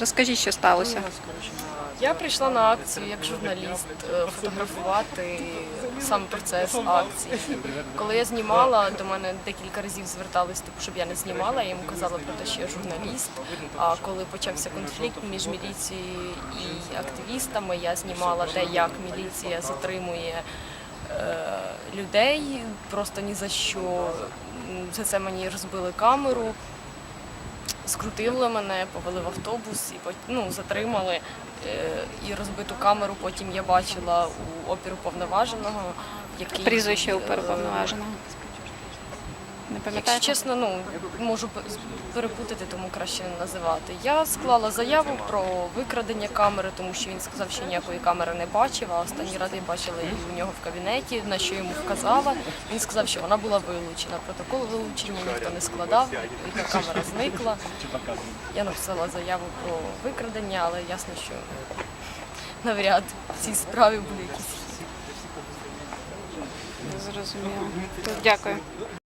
Розкажіть, що сталося. Я прийшла на акцію як журналіст е, фотографувати сам процес акції. Коли я знімала, до мене декілька разів звертались, типу, щоб я не знімала. Я йому казала про те, що я журналіст. А коли почався конфлікт між міліцією і активістами, я знімала те, як міліція затримує е, людей просто ні за що. За це мені розбили камеру. Скрутили мене, повели в автобус і ну, затримали. Е, І розбиту камеру потім я бачила у опіру повноваженого, який Прізвище е, Не Якщо чесно, ну можу перепутати, тому краще не називати. Я склала заяву про викрадення камери, тому що він сказав, що ніякої камери не бачив. А останній раз я бачила її у нього в кабінеті, на що йому вказала. Він сказав, що вона була вилучена. Протокол вилучення ніхто не складав. Відповідно, камера зникла. Я написала заяву про викрадення, але ясно, що навряд в цій справі були якісь Зрозуміло. Дякую.